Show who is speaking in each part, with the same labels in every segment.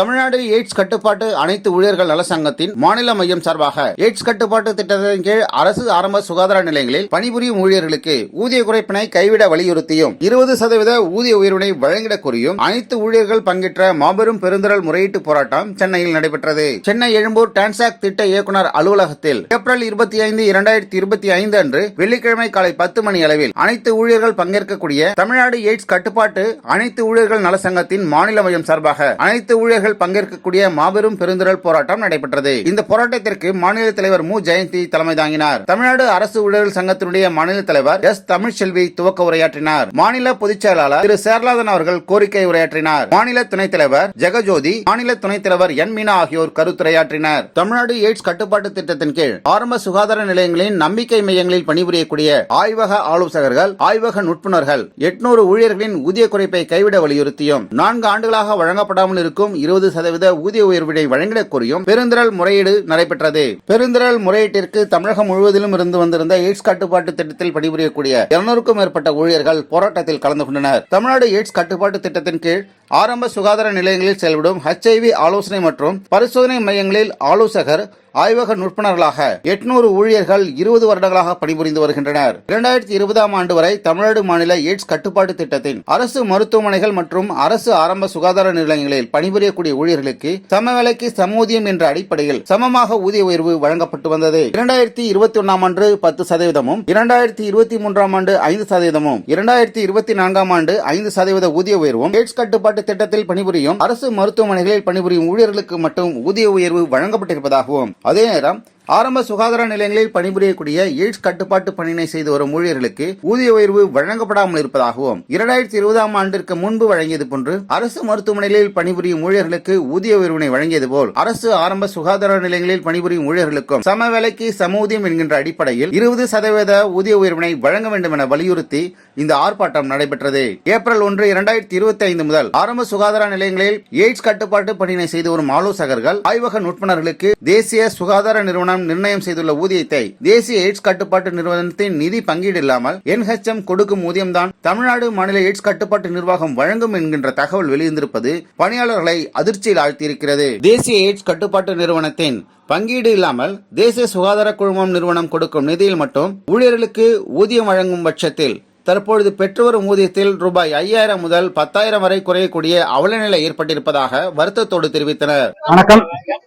Speaker 1: Tamil Nadu AIDS கட்டுப்பாட்டு அனைத்து ஊழியர்கள் நல சங்கத்தின் மாநில மையம் சார்பாக எய்ட்ஸ் கட்டுப்பாட்டு திட்டத்தின் கீழ் அரசு ஆரம்ப சுகாதார நிலையங்களில் பணிபுரியும் ஊழியர்களுக்கு ஊதிய குறைப்பினை கைவிட வலியுறுத்தியும் இருபது சதவீத ஊதிய உயர்வினை வழங்கிட கோரியும் அனைத்து ஊழியர்கள் பங்கேற்ற மாபெரும் பெருந்திரள் முறையீட்டு போராட்டம் சென்னையில் நடைபெற்றது. சென்னை எழும்பூர் டான்சாக் திட்ட இயக்குனர் அலுவலகத்தில் ஏப்ரல் இருபத்தி ஐந்து இரண்டாயிரத்தி இருபத்தி ஐந்து அன்று வெள்ளிக்கிழமை காலை பத்து மணி அளவில் அனைத்து ஊழியர்கள் பங்கேற்கக்கூடிய தமிழ்நாடு எய்ட்ஸ் கட்டுப்பாட்டு அனைத்து ஊழியர்கள் நல சங்கத்தின் மாநில மையம் சார்பாக அனைத்து ஊழியர்கள் பங்கேற்கக்கூடிய மாபெரும் பெருந்திரள் போராட்டம் நடைபெற்றது. இந்த போராட்டத்திற்கு மாநில தலைவர் மு. ஜெயந்தி தலைமை தாங்கினார். தமிழ்நாடு அரசு ஊழியர்கள் சங்கத்தினுடைய மாநில தலைவர் எஸ். தமிழ்ச்செல்வி துவக்க உரையாற்றினார். மாநில பொதுச் செயலாளர் திரு. சேர்லாதன் அவர்கள் கோரிக்கை உரையாற்றினார். மாநில துணைத் தலைவர் ஜெகஜோதி மாநில துணைத் தலைவர் என். மீனா ஆகியோர் கருத்துரையாற்றினர். தமிழ்நாடு எய்ட்ஸ் கட்டுப்பாட்டு திட்டத்தின் கீழ் ஆரம்ப சுகாதார நிலையங்களின் நம்பிக்கை மையங்களில் பணிபுரியக்கூடிய ஆய்வக ஆலோசகர்கள் ஆய்வக நுட்புணர்கள் எட்நூறு ஊழியர்களின் ஊதிய குறைப்பை கைவிட வலியுறுத்தியும் நான்கு ஆண்டுகளாக வழங்கப்படாமல் இருக்கும் இருபது சதவீத ஊதிய உயர்வினை வழங்கிடக் கோரியும் பெருந்திரள் முறையீடு நடைபெற்றது. பெருந்திரள் முறையீட்டிற்கு தமிழகம் முழுவதிலும் இருந்து வந்திருந்த எய்ட்ஸ் கட்டுப்பாட்டு திட்டத்தில் பணிபுரியக்கூடிய இருநூறுக்கும் மேற்பட்ட ஊழியர்கள் போராட்டத்தில் கலந்து கொண்டனர். தமிழ்நாடு எய்ட்ஸ் கட்டுப்பாட்டு திட்டத்தின் கீழ் ஆரம்ப சுகாதார நிலையங்களில் செயல்படும் ஹெச்ஐவி ஆலோசனை மற்றும் பரிசோதனை மையங்களில் ஆலோசகர் ஆய்வக நுட்பனர்களாக எட்நூறு ஊழியர்கள் இருபது வருடங்களாக பணிபுரிந்து வருகின்றனர். இரண்டாயிரத்தி இருபதாம் ஆண்டு வரை தமிழ்நாடு மாநில எய்ட்ஸ் கட்டுப்பாட்டு திட்டத்தின் அரசு மருத்துவமனைகள் மற்றும் அரசு ஆரம்ப சுகாதார நிலையங்களில் பணிபுரியக்கூடிய ஊழியர்களுக்கு சம வேலைக்கு சமூதியம் என்ற அடிப்படையில் சமமாக ஊதிய உயர்வு வழங்கப்பட்டு வந்தது. இரண்டாயிரத்தி இருபத்தி ஒன்னாம் ஆண்டு பத்து சதவீதமும் இரண்டாயிரத்தி இருபத்தி மூன்றாம் ஆண்டு ஐந்து சதவீதமும் இரண்டாயிரத்தி இருபத்தி நான்காம் ஆண்டு ஐந்து சதவீத ஊதிய உயர்வும் எய்ட்ஸ் கட்டுப்பாட்டு திட்டத்தில் பணிபுரியும் அரசு மருத்துவமனைகளில் பணிபுரியும் ஊழியர்களுக்கு மட்டும் ஊதிய உயர்வு வழங்கப்பட்டிருப்பதாகவும் அதே நேரம் ஆரம்ப சுகாதார நிலையங்களில் பணிபுரியக்கூடிய எய்ட்ஸ் கட்டுப்பாட்டு பணியினை செய்து வரும் ஊழியர்களுக்கு ஊதிய உயர்வு வழங்கப்படாமல் இருப்பதாகவும் இரண்டாயிரத்தி இருபதாம் ஆண்டிற்கு முன்பு வழங்கியது போன்று அரசு மருத்துவமனைகளில் பணிபுரியும் ஊழியர்களுக்கு ஊதிய உயர்வினை வழங்கியது போல் அரசு ஆரம்ப சுகாதார நிலையங்களில் பணிபுரியும் ஊழியர்களுக்கும் சம வேலைக்கு சம ஊதியம் என்கின்ற அடிப்படையில் இருபது சதவீத ஊதிய உயர்வினை வழங்க வேண்டும் என வலியுறுத்தி இந்த ஆர்ப்பாட்டம் நடைபெற்றது. ஏப்ரல் ஒன்று இரண்டாயிரத்தி இருபத்தி ஐந்து முதல் ஆரம்ப சுகாதார நிலையங்களில் எய்ட்ஸ் கட்டுப்பாட்டு பணியினை செய்து வரும் ஆலோசகர்கள் ஆய்வக நுட்பனர்களுக்கு தேசிய சுகாதார நிறுவனம் நிர்ணயம் செய்துள்ள ஊதியத்தை தேசிய எய்ட்ஸ் கட்டுப்பாட்டு நிறுவனத்தின் நிதி பங்கீடு இல்லாமல் என்ஹெச்எம் கொடுக்கும் ஊதியம்தான் தமிழ்நாடு மாநில எய்ட்ஸ் கட்டுப்பாட்டு நிர்வாகம் வழங்கும் என்கின்ற தகவல் வெளியிருந்திருப்பது பணியாளர்களை அதிர்ச்சியில் ஆழ்த்தியிருக்கிறது. தேசிய எய்ட்ஸ் கட்டுப்பாட்டு நிறுவனத்தின் பங்கீடு இல்லாமல் தேசிய சுகாதார குழுமம் நிறுவனம் கொடுக்கும் நிதியில் மட்டும் ஊழியர்களுக்கு ஊதியம் வழங்கும் பட்சத்தில் தற்பொழுது பெற்று வரும் ஊதியத்தில் ரூபாய் ஐயாயிரம் முதல் பத்தாயிரம் வரை குறையக்கூடிய அவலநிலை ஏற்பட்டிருப்பதாக வருத்தத்தோடு தெரிவித்தனர்.
Speaker 2: வணக்கம்.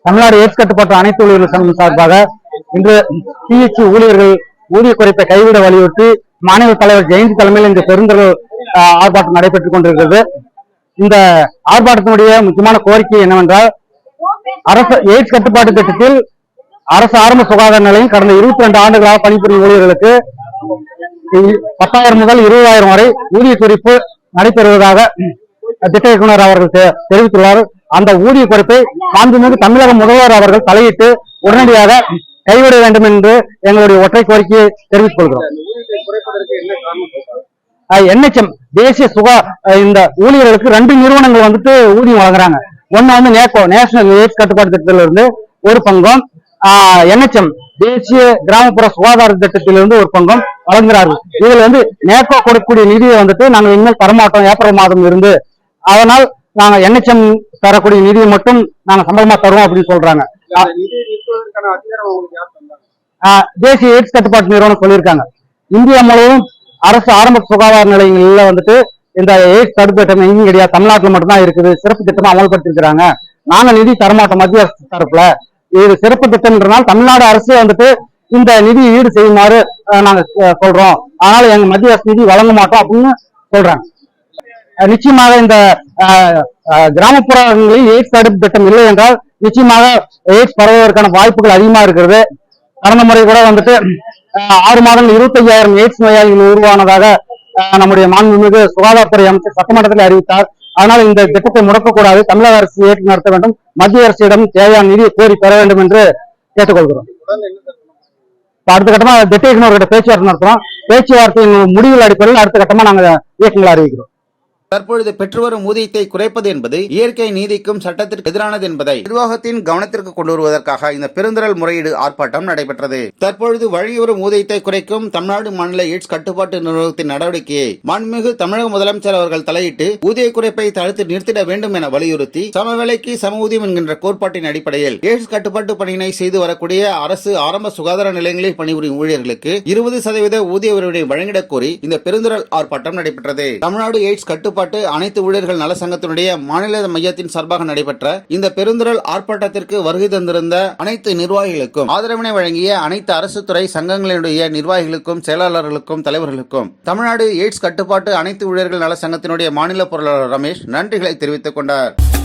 Speaker 2: தமிழ்நாடு எய்ட்ஸ் கட்டுப்பாட்டு அனைத்து ஊழியர்கள் சங்கம் சார்பாக இன்று சிஎச்சி ஊழியர்கள் ஊதிய குறைப்பை கைவிட வலியுறுத்தி மாநில தலைவர் ஜெயந்தி தலைமையில் இந்த பெருந்தொரு ஆர்ப்பாட்டம் நடைபெற்றுக் கொண்டிருக்கிறது. இந்த ஆர்ப்பாட்டத்தினுடைய முக்கியமான கோரிக்கை என்னவென்றால் அரசு எய்ட்ஸ் கட்டுப்பாட்டு திட்டத்தில் அரசு ஆரம்ப சுகாதார நிலையம் கடந்த இருபத்தி ரெண்டு ஆண்டுகளாக பணிபுரியும் ஊழியர்களுக்கு பத்தாயிரம் முதல் இருபதாயிரம் வரை ஊதிய குறைப்பு நடைபெறுவதாக திட்ட இயக்குனர் அவர்கள் தெ- தெரிவித்துள்ளார். அந்த ஊதிய குறைப்பை மாண்புமிகு தமிழக முதல்வர் அவர்கள் தலையிட்டு உடனடியாக கைவிட வேண்டும் என்று எங்களுடைய ஒற்றை கோரிக்கையை தெரிவித்துக் கொள்கிறோம். என்ஹெச்எம் தேசிய சுகா இந்த ஊழியர்களுக்கு ரெண்டு நிறுவனங்கள் வந்துட்டு ஊதியம் வழங்குறாங்க. ஒன்னு வந்து நேக்கோ நேஷனல் எய்ட்ஸ் கட்டுப்பாட்டு திட்டத்திலிருந்து ஒரு பங்கம் என்ஹெச்எம் தேசிய கிராமப்புற சுகாதார திட்டத்திலிருந்து ஒரு பங்கம் வழங்குகிறார்கள் இதுல வந்து நேக்கோ கொடுக்கக்கூடிய நிதியை வந்துட்டு நாங்க இன்னும் தரமாட்டோம். ஏப்ரல் மாதம் இருந்து. அதனால் நாங்க என்ஹெச்எம் தரக்கூடிய நிதியை மட்டும் நாங்க சம்பளமா தருவோம் அப்படின்னு சொல்றாங்க. தேசிய எய்ட்ஸ் கட்டுப்பாட்டு நிறுவனம் சொல்லியிருக்காங்க. இந்தியா முழுவதும் அரசு ஆரம்ப சுகாதார நிலையங்கள்ல வந்துட்டு இந்த எய்ட்ஸ் தடுப்பு திட்டம் எங்கேயும் கிடையாது. தமிழ்நாட்டில் மட்டும்தான் இருக்குது. சிறப்பு திட்டமா அமல்படுத்திருக்கிறாங்க நாங்க நிதி தரமாட்டோம். மத்திய அரசு தரப்புல. இது சிறப்பு திட்டம்ன்றனால தமிழ்நாடு அரசு வந்துட்டு இந்த நிதி ஈடு செய்யுமாறு நாங்க சொல்றோம். ஆனால் எங்க மத்திய அரசு நிதி வழங்க மாட்டோம் அப்படின்னு சொல்றாங்க நிச்சயமாக இந்த கிராமப்புறங்களில் எய்ட்ஸ் தடுப்பு திட்டம் இல்லை என்றால் நிச்சயமாக எய்ட்ஸ் பரவுவதற்கான வாய்ப்புகள் அதிகமா இருக்கிறது. கடந்த முறை கூட வந்துட்டு ஆறு மாதங்கள் இருபத்தையாயிரம் எய்ட்ஸ் நோயாளிகள் உருவானதாக அஹ், நம்முடைய மாண்புமிகு சுகாதாரத்துறை அமைச்சர் சட்டமன்றத்தில் அறிவித்தார். ஆனால் இந்த திட்டத்தை முடக்கக்கூடாது. தமிழக அரசு ஏற்று நடத்த வேண்டும். மத்திய அரசிடம் தேவையான நிதியை கோரி பெற வேண்டும் என்று கேட்டுக்கொள்கிறோம். அடுத்த கட்டமா திட்ட இயக்குநர்கிட்ட பேச்சுவார்த்தை நடத்துறோம். பேச்சுவார்த்தையின் முடிவுகள் அடிப்படையில் அடுத்த கட்டமா நாங்க இயக்கங்களை அறிவிக்கிறோம்.
Speaker 1: தற்பொழுது பெற்று வரும் ஊதியத்தை குறைப்பது என்பது இயற்கை நீதிக்கும் சட்டத்திற்கு எதிரானது என்பதை நிர்வாகத்தின் கவனத்திற்கு கொண்டு வருவதற்காக இந்த பெருந்திரள் முறையீடு ஆர்ப்பாட்டம் நடைபெற்றது. தற்பொழுது வழங்கிவரும் ஊதியத்தை குறைக்கும் தமிழ்நாடு மாநில எய்ட்ஸ் கட்டுப்பாட்டு நிறுவனத்தின் நடவடிக்கையை மாண்புமிகு தமிழக முதலமைச்சர் அவர்கள் தலையிட்டு ஊதிய குறைப்பை தடுத்து நிறுத்திட வேண்டும் என வலியுறுத்தி சமவேளைக்கு சம ஊதியம் என்கின்ற கோட்பாட்டின் அடிப்படையில் எய்ட்ஸ் கட்டுப்பாட்டு பணியினை செய்து வரக்கூடிய அரசு ஆரம்ப சுகாதார நிலையங்களில் பணிபுரியும் ஊழியர்களுக்கு இருபது சதவீத ஊதிய உயர்வினை வழங்கிடக் கோரி இந்த பெருந்திரள் ஆர்ப்பாட்டம் நடைபெற்றது. தமிழ்நாடு எய்ட்ஸ் கட்டுப்பாட்டு அனைத்து ஊழியர்கள் நல சங்கத்தினுடைய மாநில மையத்தின் சார்பாக நடைபெற்ற இந்த பெருந்திரள் ஆர்ப்பாட்டத்திற்கு வருகை தந்திருந்த அனைத்து நிர்வாகிகளுக்கும் ஆதரவினை வழங்கிய அனைத்து அரசு துறை சங்கங்களினுடைய நிர்வாகிகளுக்கும் செயலாளர்களுக்கும் தலைவர்களுக்கும் தமிழ்நாடு எய்ட்ஸ் கட்டுப்பாட்டு அனைத்து ஊழியர்கள் நல சங்கத்தினுடைய மாநில பொருளாளர் ரமேஷ் நன்றிகளை தெரிவித்துக் கொண்டார்.